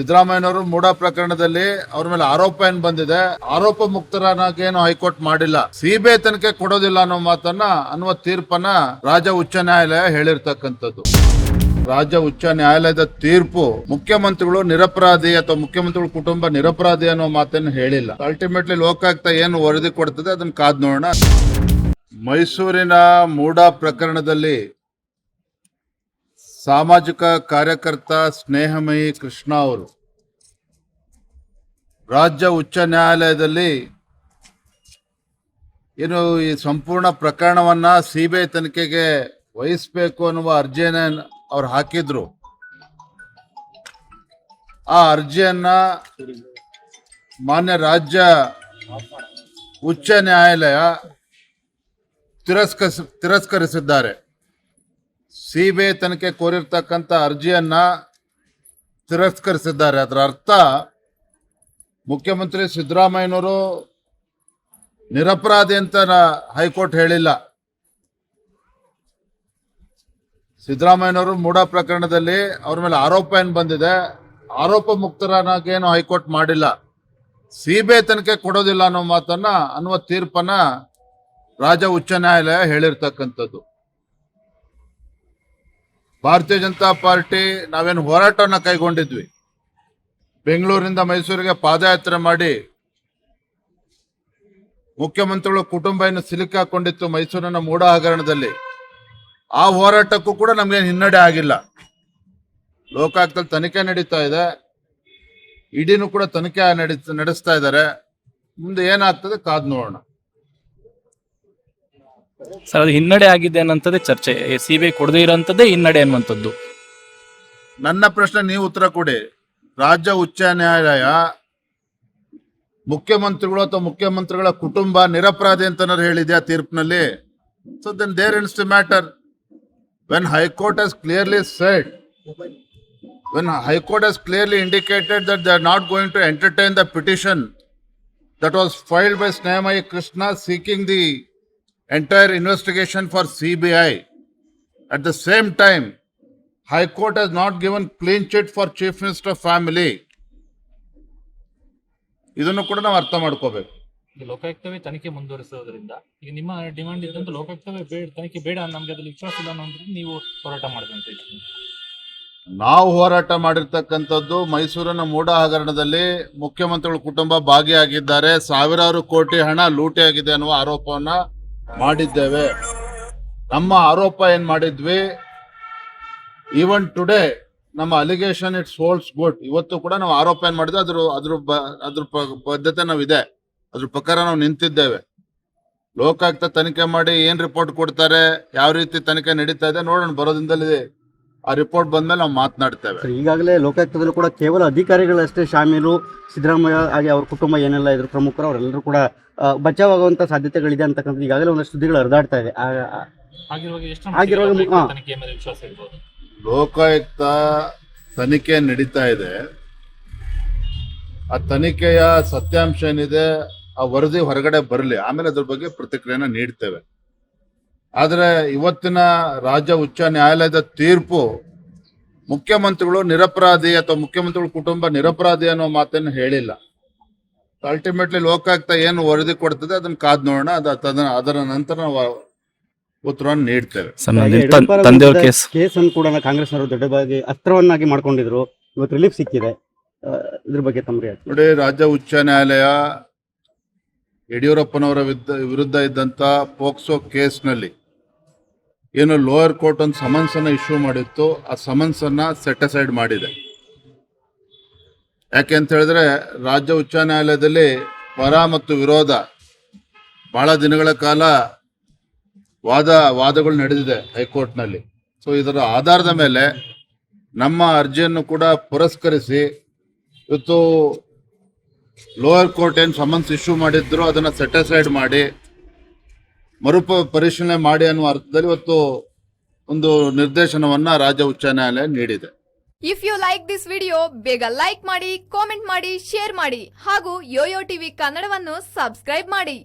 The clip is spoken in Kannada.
ಸಿದ್ದರಾಮಯ್ಯನವರು ಮೂಡ ಪ್ರಕರಣದಲ್ಲಿ ಅವ್ರ ಮೇಲೆ ಆರೋಪ ಏನ್ ಬಂದಿದೆ? ಆರೋಪ ಮುಕ್ತರನ್ನಾಗೇನು ಹೈಕೋರ್ಟ್ ಮಾಡಿಲ್ಲ. ಸಿಬಿಐ ತನಿಖೆ ಕೊಡೋದಿಲ್ಲ ಅನ್ನೋ ಮಾತನ್ನ ಅನ್ನುವ ತೀರ್ಪನ್ನ ರಾಜ್ಯ ಉಚ್ಚ ನ್ಯಾಯಾಲಯ ಹೇಳಿರ್ತಕ್ಕಂಥದ್ದು. ರಾಜ್ಯ ಉಚ್ಚ ನ್ಯಾಯಾಲಯದ ತೀರ್ಪು ಮುಖ್ಯಮಂತ್ರಿಗಳು ನಿರಪರಾಧಿ ಅಥವಾ ಮುಖ್ಯಮಂತ್ರಿಗಳ ಕುಟುಂಬ ನಿರಪರಾಧಿ ಅನ್ನೋ ಮಾತನ್ನು ಹೇಳಿಲ್ಲ. ಅಲ್ಟಿಮೇಟ್ಲಿ ಲೋಕಾಯುಕ್ತ ಏನು ವರದಿ ಕೊಡ್ತದೆ ಅದನ್ನ ಕಾದ್ ನೋಡೋಣ. ಮೈಸೂರಿನ ಮೂಡ ಪ್ರಕರಣದಲ್ಲಿ ಸಾಮಾಜಿಕ ಕಾರ್ಯಕರ್ತ ಸ್ನೇಹಮಯಿ ಕೃಷ್ಣ ಅವರು. ರಾಜ್ಯ ಉಚ್ಚ ನ್ಯಾಯಾಲಯದಲ್ಲಿ ಏನು ಈ ಸಂಪೂರ್ಣ ಪ್ರಕರಣವನ್ನ ಐ ತನಿಖೆಗೆ ವಹಿಸಬೇಕು ಅನ್ನುವ ಅರ್ಜಿಯನ್ನ ಅವ್ರು ಹಾಕಿದ್ರು. ಆ ಅರ್ಜಿಯನ್ನ ಮಾನ್ಯ ರಾಜ್ಯ ಉಚ್ಚ ನ್ಯಾಯಾಲಯ ತಿರಸ್ಕರಿಸ, ತಿರಸ್ಕರಿಸಿದ್ದಾರೆ. ಸಿಬಿಐ ತನಿಖೆ ಕೋರಿರ್ತಕ್ಕಂಥ ಅರ್ಜಿಯನ್ನ ತಿರಸ್ಕರಿಸಿದ್ದಾರೆ. ಅದರ ಅರ್ಥ ಮುಖ್ಯಮಂತ್ರಿ ಸಿದ್ದರಾಮಯ್ಯನವರು ನಿರಪರಾಧಿ ಅಂತ ಹೈಕೋರ್ಟ್ ಹೇಳಿಲ್ಲ. ಸಿದ್ದರಾಮಯ್ಯನವರು ಮೂಡ ಪ್ರಕರಣದಲ್ಲಿ ಅವ್ರ ಮೇಲೆ ಆರೋಪ ಏನು ಬಂದಿದೆ? ಆರೋಪ ಮುಕ್ತರನ್ನಾಗೇನು ಹೈಕೋರ್ಟ್ ಮಾಡಿಲ್ಲ. ಸಿ ಬಿ ಐ ತನಿಖೆ ಕೊಡೋದಿಲ್ಲ ಅನ್ನೋ ಮಾತನ್ನ ಅನ್ನುವ ತೀರ್ಪನ್ನ ರಾಜ್ಯ ಉಚ್ಚ ನ್ಯಾಯಾಲಯ ಹೇಳಿರ್ತಕ್ಕಂಥದ್ದು. ಭಾರತೀಯ ಜನತಾ ಪಾರ್ಟಿ ನಾವೇನು ಹೋರಾಟವನ್ನು ಕೈಗೊಂಡಿದ್ವಿ. ಬೆಂಗಳೂರಿನಿಂದ ಮೈಸೂರಿಗೆ ಪಾದಯಾತ್ರೆ ಮಾಡಿ ಮುಖ್ಯಮಂತ್ರಿಗಳ ಕುಟುಂಬ ಏನು ಸಿಲುಕಾಕೊಂಡಿತ್ತು ಮೈಸೂರಿನ ಮೂಡ ಹಗರಣದಲ್ಲಿ ಆ ಹೋರಾಟಕ್ಕೂ ಕೂಡ ನಮ್ಗೇನು ಹಿನ್ನಡೆ ಆಗಿಲ್ಲ. ಲೋಕಾಯುಕ್ತದಲ್ಲಿ ತನಿಖೆ ನಡೀತಾ ಇದೆ. ಇಡಿನೂ ಕೂಡ ತನಿಖೆ ನಡಿ, ನಡೆಸ್ತಾ ಇದ್ದಾರೆ. ಮುಂದೆ ಏನಾಗ್ತದೆ ಕಾದ್ ನೋಡೋಣ. ಸರ್, ಅದು ಹಿನ್ನಡೆ ಆಗಿದೆ ಅನ್ನೋಂಥದ್ದೇ ಚರ್ಚೆ. ಸಿ ಬಿ ಐ ಕೊಡದೇ ಇರೋಂಥದ್ದೇ ಹಿನ್ನಡೆ ಅನ್ನುವಂಥದ್ದು. ನನ್ನ ಪ್ರಶ್ನೆ ನೀವು ಉತ್ತರ ಕೊಡಿ. ರಾಜ್ಯ ಉಚ್ಚ ನ್ಯಾಯಾಲಯ ಮುಖ್ಯಮಂತ್ರಿಗಳು ಅಥವಾ ಮುಖ್ಯಮಂತ್ರಿಗಳ ಕುಟುಂಬ ನಿರಪರಾಧಿ ಅಂತ ಆ ತೀರ್ಪಿನಲ್ಲಿ? So then there ends to matter when high court has clearly said when high court has clearly indicated that they are not going to entertain the petition that was filed by Snehamayi Krishna seeking the entire investigation for CBI. At the same time, High Court has not given clean chit for Chief Minister family. ಇದನ್ನು ಕೂಡ ನಾವು ಅರ್ಥ ಮಾಡ್ಕೋಬೇಕು ಈಗ ಲೋಕಾಯುಕ್ತವೇ ತನಿಖೆ ಮುಂದುವರಿಸೋದ್ರಿಂದ ಈಗ ನಿಮ್ಮ ಡಿಮಾಂಡ್ ಇದ್ದಂತ ಲೋಕಾಯುಕ್ತವೇ ಬೇಡ ತನಿಖೆ ಬೇಡ ನಮ್ಗೆ ಅದ್ರಲ್ಲಿ ವಿಶ್ವಾಸ ಇಲ್ಲ ಅನ್ನೋದ್ರಿಂದ ನೀವು ಹೋರಾಟ ಮಾಡಿದಂತ. ನಾವು ಹೋರಾಟ ಮಾಡಿರ್ತಕ್ಕಂಥದ್ದು ಮೈಸೂರಿನ ಮೂಡ ಹಗರಣದಲ್ಲಿ ಮುಖ್ಯಮಂತ್ರಿಗಳ ಕುಟುಂಬ ಭಾಗಿಯಾಗಿದ್ದಾರೆ ಸಾವಿರಾರು ಕೋಟಿ ಹಣ ಲೂಟಿ ಆಗಿದೆ ಅನ್ನುವ ಆರೋಪವನ್ನ ಮಾಡಿದ್ದೇವೆ. ನಮ್ಮ ಆರೋಪ ಏನ್ ಮಾಡಿದ್ವಿ? ಈವನ್ ಟುಡೇ ನಮ್ಮ ಅಲಿಗೇಷನ್ ಇಟ್ಸ್ ಹೋಲ್ಡ್ಸ್ ಗುಡ್ ಇವತ್ತು ಕೂಡ ನಾವು ಆರೋಪ ಏನ್ ಮಾಡಿದ್ವಿ? ಅದ್ರ ಅದ್ರ ಅದ್ರ ಬದ್ಧತೆ ನಾವಿದೆ. ಅದ್ರ ಪ್ರಕಾರ ನಾವು ನಿಂತಿದ್ದೇವೆ. ಲೋಕಾಯುಕ್ತ ತನಿಖೆ ಮಾಡಿ ಏನ್ ರಿಪೋರ್ಟ್ ಕೊಡ್ತಾರೆ? ಯಾವ ರೀತಿ ತನಿಖೆ ನಡೀತಾ ಇದೆ? ನೋಡೋಣ. ಬರೋದಿಂದಲೇ ಆ ರಿಪೋರ್ಟ್ ಬಂದ್ಮೇಲೆ ನಾವು ಮಾತನಾಡ್ತೇವೆ. ಈಗಾಗಲೇ ಲೋಕಾಯುಕ್ತದಲ್ಲೂ ಕೂಡ ಕೇವಲ ಅಧಿಕಾರಿಗಳಷ್ಟೇ ಶಾಮೀಲು ಸಿದ್ದರಾಮಯ್ಯ ಹಾಗೆ ಅವ್ರ ಕುಟುಂಬ ಏನೆಲ್ಲ ಇದ್ರು ಪ್ರಮುಖರು ಅವರೆಲ್ಲರೂ ಕೂಡ ಬಚಾವ್ ಬಚಾವಾಗುವಂತ ಸಾಧ್ಯತೆಗಳಿದೆ ಅಂತಕ್ಕಂಥ ಈಗಾಗಲೇ ಒಂದಷ್ಟು ಸುದ್ದಿಗಳು ಹರಿದಾಡ್ತಾ ಇದೆ. ತನಿಖೆ ಲೋಕಾಯುಕ್ತ ತನಿಖೆ ನಡೀತಾ ಇದೆ. ಆ ತನಿಖೆಯ ಸತ್ಯಾಂಶ ಏನಿದೆ ಆ ವರದಿ ಹೊರಗಡೆ ಬರಲಿ. ಆಮೇಲೆ ಅದ್ರ ಬಗ್ಗೆ ಪ್ರತಿಕ್ರಿಯೆ ನೀಡ್ತೇವೆ. ಆದ್ರೆ ಇವತ್ತಿನ ರಾಜ್ಯ ಉಚ್ಚ ನ್ಯಾಯಾಲಯದ ತೀರ್ಪು ಮುಖ್ಯಮಂತ್ರಿಗಳು ನಿರಪರಾಧಿ ಅಥವಾ ಮುಖ್ಯಮಂತ್ರಿಗಳ ಕುಟುಂಬ ನಿರಪರಾಧಿ ಅನ್ನೋ ಮಾತನ್ನು ಹೇಳಿಲ್ಲ. ಅಲ್ಟಿಮೇಟ್ಲಿ ಲೋಕಾಯುಕ್ತ ಏನು ವರದಿ ಕೊಡ್ತದೆ ಅದನ್ನ ಕಾದ್ ನೋಡೋಣ ಅದ ಅದರ ನಂತರ ನಾವು ಉತ್ತರವನ್ನು ನೀಡ್ತೇವೆ. ಕೇಸ್. ಅನ್ನು ಕೂಡ ಕಾಂಗ್ರೆಸ್ನವರು ದೊಡ್ಡದಾಗಿ ಅಸ್ತ್ರವನ್ನಾಗಿ ಮಾಡ್ಕೊಂಡಿದ್ರು. ಇವತ್ತು ರಿಲೀಫ್ ಸಿಕ್ಕಿದೆ. ಇದ್ರ ಬಗ್ಗೆ ತಮ್ಮ? ನೋಡಿ ರಾಜ್ಯ ಉಚ್ಚ ನ್ಯಾಯಾಲಯ ಯಡಿಯೂರಪ್ಪನವರ ವಿರುದ್ಧ ವಿರುದ್ಧ ಇದ್ದಂತ ಪೋಕ್ಸೋ ಕೇಸ್ನಲ್ಲಿ ಏನು ಲೋಯರ್ ಕೋರ್ಟ್ ಒಂದು ಸಮನ್ಸ್ ಅನ್ನ ಇಶ್ಯೂ ಮಾಡಿತ್ತು, ಆ ಸಮನ್ಸ್ ಅನ್ನ ಅಸೈಡ್ ಮಾಡಿದೆ. ಯಾಕೆ ಅಂತ ಹೇಳಿದ್ರೆ, ರಾಜ್ಯ ಉಚ್ಚ ನ್ಯಾಯಾಲಯದಲ್ಲಿ ಪರ ಮತ್ತು ವಿರೋಧ ಬಹಳ ದಿನಗಳ ಕಾಲ ವಾದ, ವಾದಗಳು ನಡೆದಿದೆ ಹೈಕೋರ್ಟ್ನಲ್ಲಿ. ಸೊ ಇದರ ಆಧಾರದ ಮೇಲೆ ನಮ್ಮ ಅರ್ಜಿಯನ್ನು ಕೂಡ ಪುರಸ್ಕರಿಸಿ, ಇವತ್ತು ಲೋಯರ್ ಕೋರ್ಟ್ ಏನು ಸಮನ್ಸ್ ಇಶ್ಯೂ ಮಾಡಿದ್ರು ಅದನ್ನ ಸೆಟಸೈಡ್ ಮಾಡಿ ಮರುಪ ಪರಿಶೀಲನೆ ಮಾಡಿ ಅನ್ನುವ ಅರ್ಥದಲ್ಲಿ ಇವತ್ತು ಒಂದು ನಿರ್ದೇಶನವನ್ನ ರಾಜ್ಯ ಉಚ್ಚ ನ್ಯಾಯಾಲಯ ನೀಡಿದೆ. If you like this video ಬೇಗ ಲೈಕ್ ಮಾಡಿ ಕಾಮೆಂಟ್ ಮಾಡಿ ಶೇರ್ ಮಾಡಿ ಹಾಗೂ ಯೋಯೋ ಟಿವಿ ಕನ್ನಡವನ್ನು ಸಬ್ಸ್ಕ್ರೈಬ್ ಮಾಡಿ.